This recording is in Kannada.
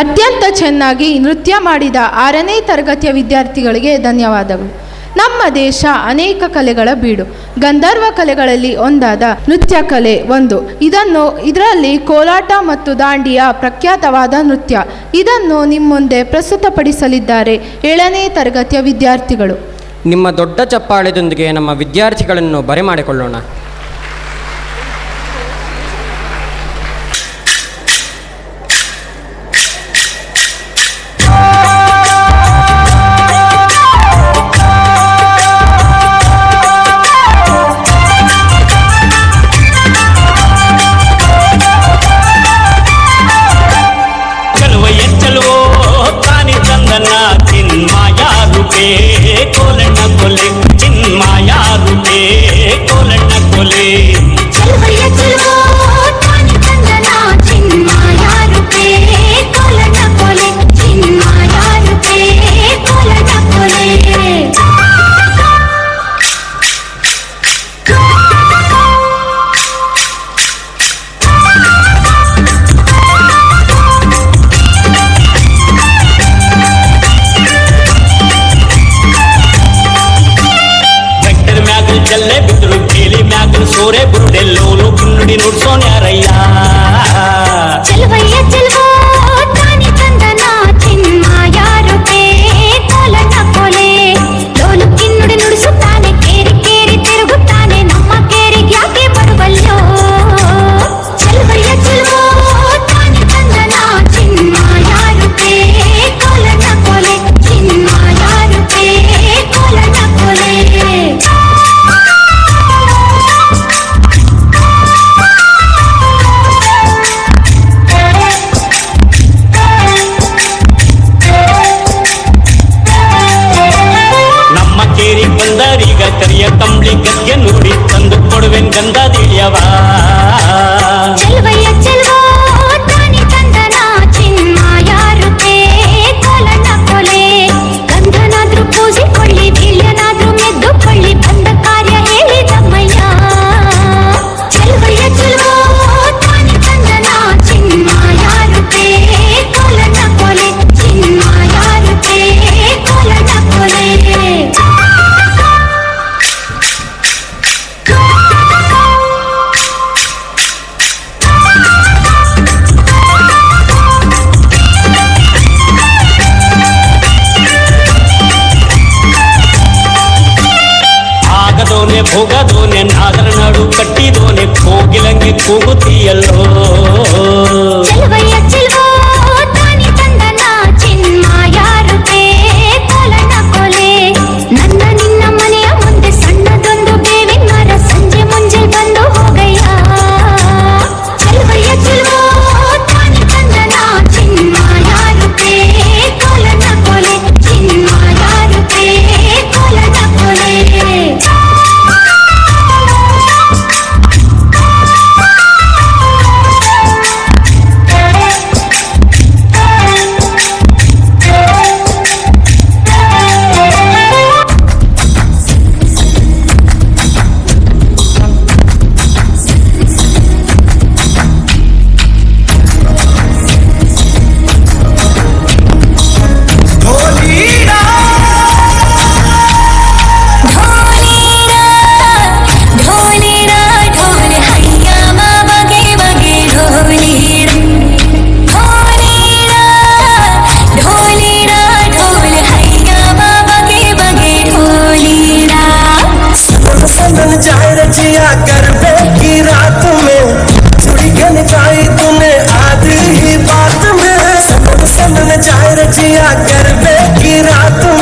ಅತ್ಯಂತ ಚೆನ್ನಾಗಿ ನೃತ್ಯ ಮಾಡಿದ ಆರನೇ ತರಗತಿಯ ವಿದ್ಯಾರ್ಥಿಗಳಿಗೆ ಧನ್ಯವಾದಗಳು. ನಮ್ಮ ದೇಶ ಅನೇಕ ಕಲೆಗಳ ಬೀಡು. ಗಂಧರ್ವ ಕಲೆಗಳಲ್ಲಿ ಒಂದಾದ ನೃತ್ಯ ಕಲೆ ಒಂದು. ಇದನ್ನು, ಇದರಲ್ಲಿ ಕೋಲಾಟ ಮತ್ತು ದಾಂಡಿಯ ಪ್ರಖ್ಯಾತವಾದ ನೃತ್ಯ. ಇದನ್ನು ನಿಮ್ಮ ಮುಂದೆ ಪ್ರಸ್ತುತಪಡಿಸಲಿದ್ದಾರೆ ಏಳನೇ ತರಗತಿಯ ವಿದ್ಯಾರ್ಥಿಗಳು. ನಿಮ್ಮ ದೊಡ್ಡ ಚಪ್ಪಾಳೆದೊಂದಿಗೆ ನಮ್ಮ ವಿದ್ಯಾರ್ಥಿಗಳನ್ನು ಬರೆಮಾಡಿಕೊಳ್ಳೋಣ. ಚಲುವಯ್ಯ ಜಲ್ಲೆ ಬಿದ್ರು ಕೇಲಿ ಮ್ಯಾಗಲ್ ಸೋರೆ ಬುರುಡೆಲ್ಲೋಲು ಕುನ್ನುಡಿ ನುಡ್ಸೋನ್ ಯಾರಯ್ಯ ಚಲುವಯ್ಯ ಚಲುವೋ ಕರಿಯ ಕಂಬಳಿ ಗದ್ಗೆ ನೋಡಿ ತಂದು ಕೊಡುವೆನ್ ಗಂಧದಿಳಿಯವ ಚೆಲುವಯ್ಯ ಆಗದೋನೆ ಭೋಗದೋನೆ ನಾಗರ ನಾಡು ಕಟ್ಟಿದೋನೆ ಕೋಗಿಲಂಗೆ ಕೂಗುತ್ತೀಯಲ್ಲೋ बंधन जाए रचिया कर की रात में। चुड़ी के निकाली तूने आधी ही बात में। समन समन चाहे रचिया कर की रात में